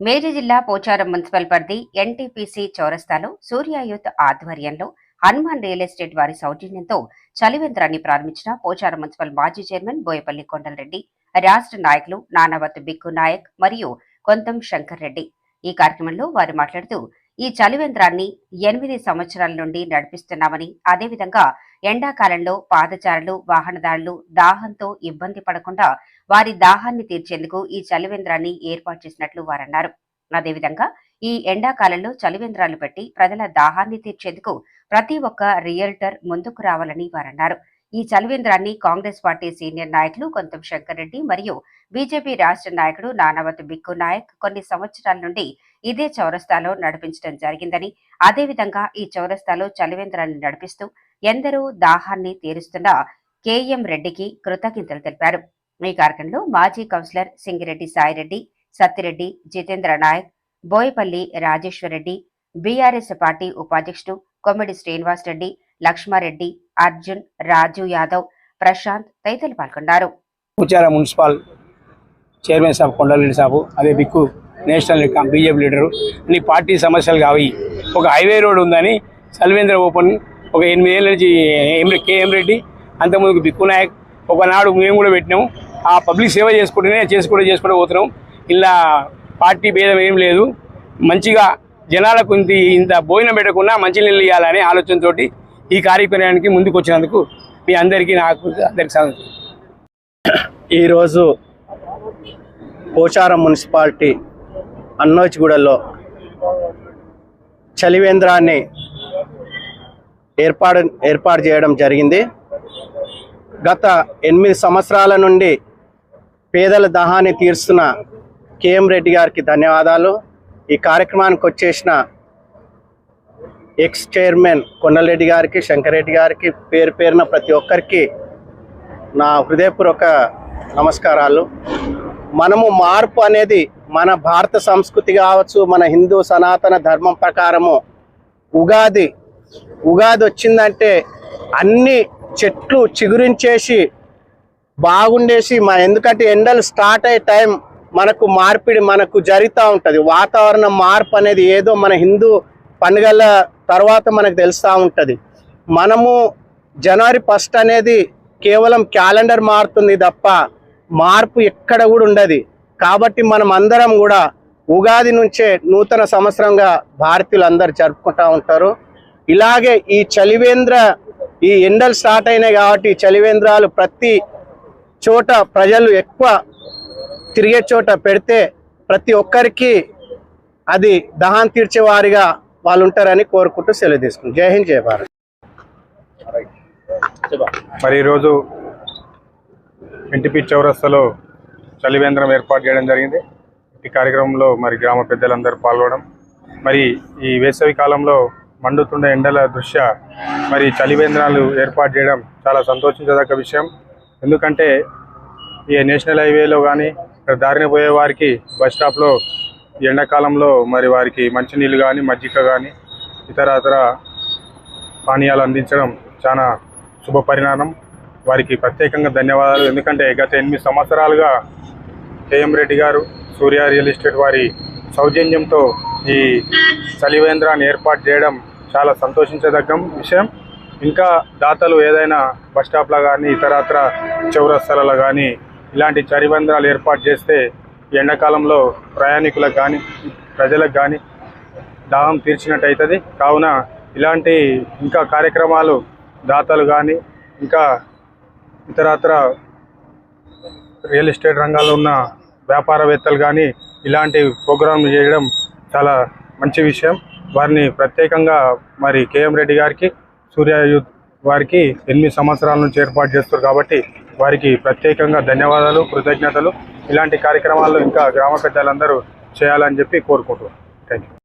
Mary జిల్లా Pocharam municipal పరిధి NTPC చౌరస్తాలో సూర్య యూత్ ఆధ్వర్యంలో హనుమాన్ రియల్ ఎస్టేట్ వారి సౌజన్యంతో చలివేంద్రాన్ని ప్రారంభించిన పోచారం మున్సిపల్ మాజీ చైర్మన్ బోయపల్లి కొండలరెడ్డి రాష్ట్ర నాయకులు నానావత్ బిక్కు నాయక్ మరియు కొంతం శంకర్ రెడ్డి. ఈ కార్యక్రమంలో వారు మాట్లాడుతూ ఈ చలివేంద్రాన్ని ఎనిమిది సంవత్సరాల నుండి నడిపిస్తున్నామని అదేవిధంగా ఎండాకాలంలో పాదచారులు వాహనదారులు దాహంతో ఇబ్బంది పడకుండా వారి దాహాన్ని తీర్చేందుకు ఈ చలివేంద్రాన్ని ఏర్పాటు చేసినట్లు వారన్నారు. అదేవిధంగా ఈ ఎండాకాలంలో చలివేంద్రాలు పెట్టి ప్రజల దాహాన్ని తీర్చేందుకు ప్రతి ఒక్క రియల్టర్ ముందుకు రావాలని వారన్నారు. ఈ చలివేంద్రాన్ని కాంగ్రెస్ పార్టీ సీనియర్ నాయకులు కొంతం శంకర్ రెడ్డి మరియు బీజేపీ రాష్ట్ర నాయకుడు నానావతి బిక్కు నాయక్ కొన్ని సంవత్సరాల నుండి ఇదే చౌరస్తాలో నడిపించడం జరిగిందని అదేవిధంగా ఈ చౌరస్తాలో చలివేంద్రాన్ని నడిపిస్తూ ఎందరో దాహాన్ని తీరుస్తున్న కేఎం రెడ్డికి కృతజ్ఞతలు తెలిపారు. ఈ కార్యక్రమంలో మాజీ councillor Singireddy Saireddy Sattireddy Jitendra Nayak Boyapalli Rajeshwar Reddy BRS party ఉపాధ్యక్షుడు కొమ్మిడి శ్రీనివాస్ రెడ్డి లక్ష్మారెడ్డి అర్జున్ రాజు యాదవ్ ప్రశాంత్ తదితరులు పాల్గొన్నారు. పూచార మున్సిపల్ చైర్మన్ సాబ్ కొండలరెడ్డి సాబు అదే బిక్కు నేషనల్ బీజేపీ లీడరు. అన్ని పార్టీ సమస్యలు కావి. ఒక హైవే రోడ్ ఉందని సల్వేంద్ర ఓపెన్ ఒక ఎనిమిది ఏళ్ళ నుంచి ఎం కేఎం రెడ్డి అంతకుముందుకు బిక్కు నాయక్ ఒకనాడు మేము కూడా పెట్టినాము. ఆ పబ్లిక్ సేవ చేసుకుంటూనే చేసుకుంటూ చేసుకుంటూ పోతున్నాం ఇలా పార్టీ భేదం ఏం లేదు. మంచిగా జనాలకు ఇంత ఇంత భోజనం పెట్టకుండా మంచి నీళ్ళు ఇవ్వాలనే ఆలోచనతోటి ఈ కార్యక్రమానికి ముందుకు వచ్చినందుకు మీ అందరికీ నాకు అందరికి సంతోషం. ఈరోజు పోచారం మున్సిపాలిటీ అన్నోచిగూడలో చలివేంద్రాన్ని ఏర్పాటు ఏర్పాటు చేయడం జరిగింది గత ఎనిమిది సంవత్సరాల నుండి పేదల దాహాన్ని తీరుస్తున్న కేఎం రెడ్డి గారికి ధన్యవాదాలు ఈ కార్యక్రమానికి వచ్చేసిన ఎక్స్ చైర్మన్ కొండలరెడ్డి గారికి శంకరెడ్డి గారికి పేరు పేరున ప్రతి ఒక్కరికి నా హృదయపూర్వక నమస్కారాలు. మనము మార్పు అనేది మన భారత సంస్కృతి కావచ్చు మన హిందూ సనాతన ధర్మం ప్రకారము ఉగాది ఉగాది వచ్చిందంటే అన్ని చెట్లు చిగురించేసి బాగుండేసి మా ఎందుకంటే ఎండలు స్టార్ట్ అయ్యే టైం మనకు మార్పిడి మనకు జరుగుతూ ఉంటుంది. వాతావరణం మార్పు అనేది ఏదో మన హిందూ పండుగల తర్వాత మనకు తెలుస్తూ ఉంటుంది. మనము జనవరి ఫస్ట్ అనేది కేవలం క్యాలెండర్ మారుతుంది తప్ప మార్పు ఎక్కడ కూడా ఉండదు. కాబట్టి మనం అందరం కూడా ఉగాది నుంచే నూతన సంవత్సరంగా భారతీయులు అందరు జరుపుకుంటూ ఉంటారు. ఇలాగే ఈ చలివేంద్ర ఈ ఎండలు స్టార్ట్ అయినాయి కాబట్టి చలివేంద్రాలు ప్రతి చోట ప్రజలు ఎక్కువ తిరిగే చోట పెడితే ప్రతి ఒక్కరికి అది దహాన్ తీర్చేవారిగా వాళ్ళు ఉంటారని కోరుకుంటూ సెలవు తీసుకుంటాం జై హింద్ జై భారత్. మరి ఈరోజు ఇంటిపి చౌరస్తాలో చలివేంద్రం ఏర్పాటు చేయడం జరిగింది. ఈ కార్యక్రమంలో మరి గ్రామ పెద్దలందరూ పాల్గొనడం. మరి ఈ వేసవి కాలంలో మండుతున్న ఎండల దృష్ట్యా మరి చలివేంద్రాలు ఏర్పాటు చేయడం చాలా సంతోషించదగ్గ విషయం. ఎందుకంటే ఈ నేషనల్ హైవేలో కానీ ఇక్కడ దారిన పోయే వారికి బస్ స్టాప్లో ఎండాకాలంలో మరి వారికి మంచినీళ్ళు కానీ మజ్జిగ కానీ ఇతర ఇతర పానీయాలు అందించడం చాలా శుభ పరిణామం. వారికి ప్రత్యేకంగా ధన్యవాదాలు. ఎందుకంటే గత ఎనిమిది సంవత్సరాలుగా కేఎం రెడ్డి గారు సూర్య రియల్ ఎస్టేట్ వారి సౌజన్యంతో ఈ చలివేంద్రాన్ని ఏర్పాటు చేయడం చాలా సంతోషించదగ్గ విషయం. ఇంకా దాతలు ఏదైనా బస్ స్టాప్లో కానీ ఇతరత్ర చౌరస్తలలో కానీ ఇలాంటి చలివేంద్రాలు ఏర్పాటు చేస్తే ఎండాకాలంలో ప్రయాణికులకు కానీ ప్రజలకు కానీ దాహం తీర్చినట్టు అవుతుంది కావున ఇలాంటి ఇంకా కార్యక్రమాలు దాతలు కానీ ఇంకా ఇతరత్ర రియల్ ఎస్టేట్ రంగాల్లో ఉన్న వ్యాపారవేత్తలు కానీ ఇలాంటి ప్రోగ్రాంలు చేయడం చాలా మంచి విషయం. వారిని ప్రత్యేకంగా మరి కేఎం రెడ్డి గారికి సూర్య యూత్ వారికి ఎనిమిది సంవత్సరాల నుంచి ఏర్పాటు చేస్తారు కాబట్టి వారికి ప్రత్యేకంగా ధన్యవాదాలు కృతజ్ఞతలు. ఇలాంటి కార్యక్రమాల్లో ఇంకా గ్రామ పెద్దలందరూ చేయాలని చెప్పి కోరుకుంటున్నాను థ్యాంక్ యూ